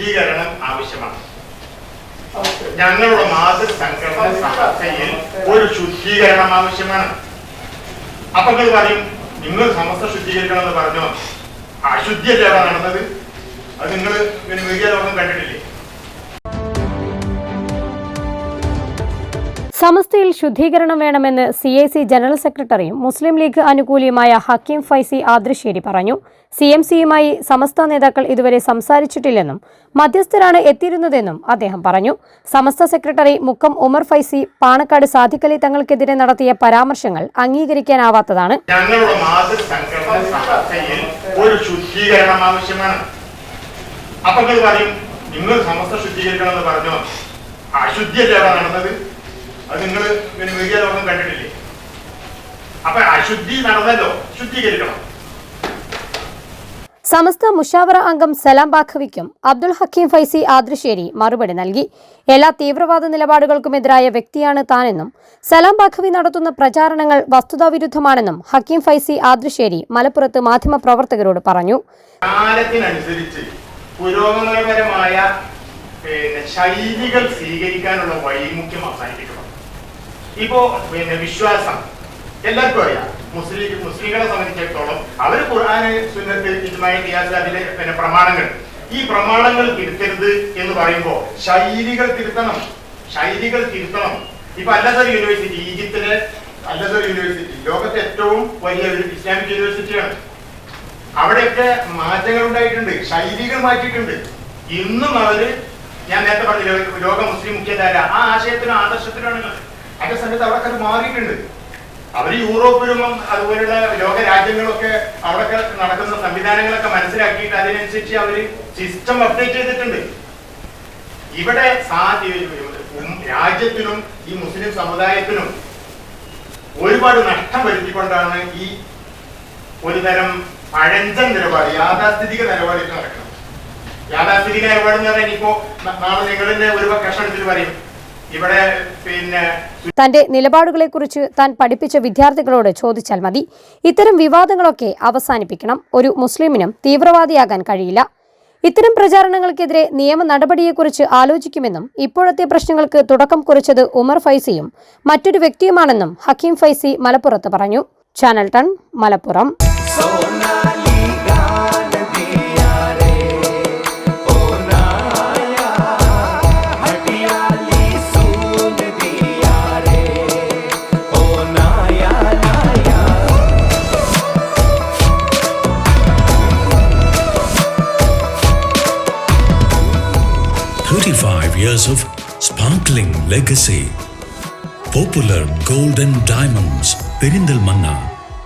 ശുദ്ധീകരണം ആവശ്യമാണ്. ഞങ്ങളുടെ മാതൃസംഘടന സമസ്തയിൽ ഒരു ശുദ്ധീകരണം ആവശ്യമാണ്. അപ്പൊ നിങ്ങൾ പറയും നിങ്ങൾ സമസ്ത ശുദ്ധീകരിക്കണം എന്ന് പറഞ്ഞോ അശുദ്ധിയല്ലേ അവിടെ നടന്നത്? അത് നിങ്ങൾ പിന്നെ മീഡിയ ലോകം കണ്ടിട്ടില്ലേ? സമസ്തയിൽ ശുദ്ധീകരണം വേണമെന്ന് സി ഐ സി ജനറൽ സെക്രട്ടറിയും മുസ്ലിം ലീഗ് അനുകൂലിയുമായ ഹക്കീം ഫൈസി ആദ്രശ്ശേരി പറഞ്ഞു. സി എം സിയുമായി സമസ്ത നേതാക്കൾ ഇതുവരെ സംസാരിച്ചിട്ടില്ലെന്നും മധ്യസ്ഥരാണ് എത്തിയിരുന്നതെന്നും അദ്ദേഹം പറഞ്ഞു. സമസ്ത സെക്രട്ടറി മുക്കം ഉമർ ഫൈസി പാണക്കാട് സാധിക്കലി തങ്ങൾക്കെതിരെ നടത്തിയ പരാമർശങ്ങൾ അംഗീകരിക്കാനാവാത്തതാണ്. ഞങ്ങളുടെ ഒരു ശുദ്ധീകരണം ആവശ്യമാണ്. നിങ്ങൾ സമസ്ത എന്ന് പറഞ്ഞു? അശുദ്ധിയല്ലേ നടന്നത്? അത് നിങ്ങൾ ഇങ്ങനെ ലോകം കണ്ടിട്ടില്ലേ? അപ്പൊ അശുദ്ധി നടന്നല്ലോ. ശുദ്ധീകരിക്കണം. സമസ്ത മുഷാവറ അംഗം സലാം ബാഖവിക്കും അബ്ദുൽ ഹക്കീം ഫൈസി ആദ്രശ്ശേരി മറുപടി നൽകി. എല്ലാ തീവ്രവാദ നിലപാടുകൾക്കുമെതിരായ വ്യക്തിയാണ് താനെന്നും സലാം ബാഖവി നടത്തുന്ന പ്രചാരണങ്ങൾ വസ്തുതാവിരുദ്ധമാണെന്നും ഹക്കീം ഫൈസി ആദ്രശ്ശേരി മലപ്പുറത്ത് മാധ്യമപ്രവർത്തകരോട് പറഞ്ഞു. കാലത്തിനനുസരിച്ച് പുരോഗമനപരമായ ശൈലികൾ സ്വീകരിക്കാനുള്ള വൈമുഖ്യം അവസാനിപ്പിക്കണം ഇപ്പോ പിന്നെ വിശ്വാസം. എല്ലാവർക്കും അറിയാം. മുസ്ലിം മുസ്ലിങ്ങളെ സംബന്ധിച്ചിടത്തോളം അവർ ഖുർആാന് സുന്നത്ത് ഇതുമായി ഖിയാസ് അതിലെ പിന്നെ പ്രമാണങ്ങൾ. ഈ പ്രമാണങ്ങൾ തിരുത്തരുത് എന്ന് പറയുമ്പോൾ ശൈലികൾ തിരുത്തണം. ശൈലികൾ തിരുത്തണം. ഇപ്പൊ അല്ലസർ യൂണിവേഴ്സിറ്റി ഈജിപ്തിലെ അല്ലസർ യൂണിവേഴ്സിറ്റി ലോകത്തെ ഏറ്റവും വലിയ ഒരു ഇസ്ലാമിക് യൂണിവേഴ്സിറ്റിയാണ്. അവിടെയൊക്കെ മാറ്റങ്ങൾ ഉണ്ടായിട്ടുണ്ട്. ശൈലികൾ മാറ്റിയിട്ടുണ്ട്. ഇന്നും അവർ ഞാൻ നേരത്തെ പറഞ്ഞില്ല ലോക മുസ്ലിം മുഖ്യധാര ആ ആശയത്തിനും ആദർശത്തിനാണ് അതേ സമയത്ത് അവിടെ അത് മാറിയിട്ടുണ്ട്. അവർ യൂറോപ്പിലും അതുപോലുള്ള ലോക രാജ്യങ്ങളൊക്കെ അവിടെയൊക്കെ നടക്കുന്ന സംവിധാനങ്ങളൊക്കെ മനസ്സിലാക്കിയിട്ട് അതിനനുസരിച്ച് അവർ സിസ്റ്റം അപ്ഡേറ്റ് ചെയ്തിട്ടുണ്ട്. ഇവിടെ രാജ്യത്തിനും ഈ മുസ്ലിം സമുദായത്തിനും ഒരുപാട് നഷ്ടം വരുത്തിക്കൊണ്ടാണ് ഈ ഒരുതരം പഴഞ്ചൻ നിലപാട് യാഥാസ്ഥിതിക നിലപാടിൽ നടക്കണം യാഥാസ്ഥിതിക നിലപാട് എന്ന് പറഞ്ഞാൽ ഇനിയിപ്പോ നാളെ നിങ്ങളുടെ ഒരു കഷണത്തിൽ പറയും. ഇവിടെ പിന്നെ തന്റെ നിലപാടുകളെക്കുറിച്ച് താൻ പഠിപ്പിച്ച വിദ്യാർത്ഥികളോട് ചോദിച്ചാൽ മതി. ഇത്തരം വിവാദങ്ങളൊക്കെ അവസാനിപ്പിക്കണം. ഒരു മുസ്ലിമിനും തീവ്രവാദിയാകാൻ കഴിയില്ല. ഇത്തരം പ്രചാരണങ്ങൾക്കെതിരെ നിയമ നടപടിയെക്കുറിച്ച് ആലോചിക്കുമെന്നും ഇപ്പോഴത്തെ പ്രശ്നങ്ങൾക്ക് തുടക്കം കുറിച്ചത് ഉമർ ഫൈസിയും മറ്റൊരു വ്യക്തിയുമാണെന്നും ഹക്കീം ഫൈസി മലപ്പുറത്ത് പറഞ്ഞു. Channel ton Malappuram. Years of sparkling legacy. Popular Gold and Diamonds, Perindalmanna,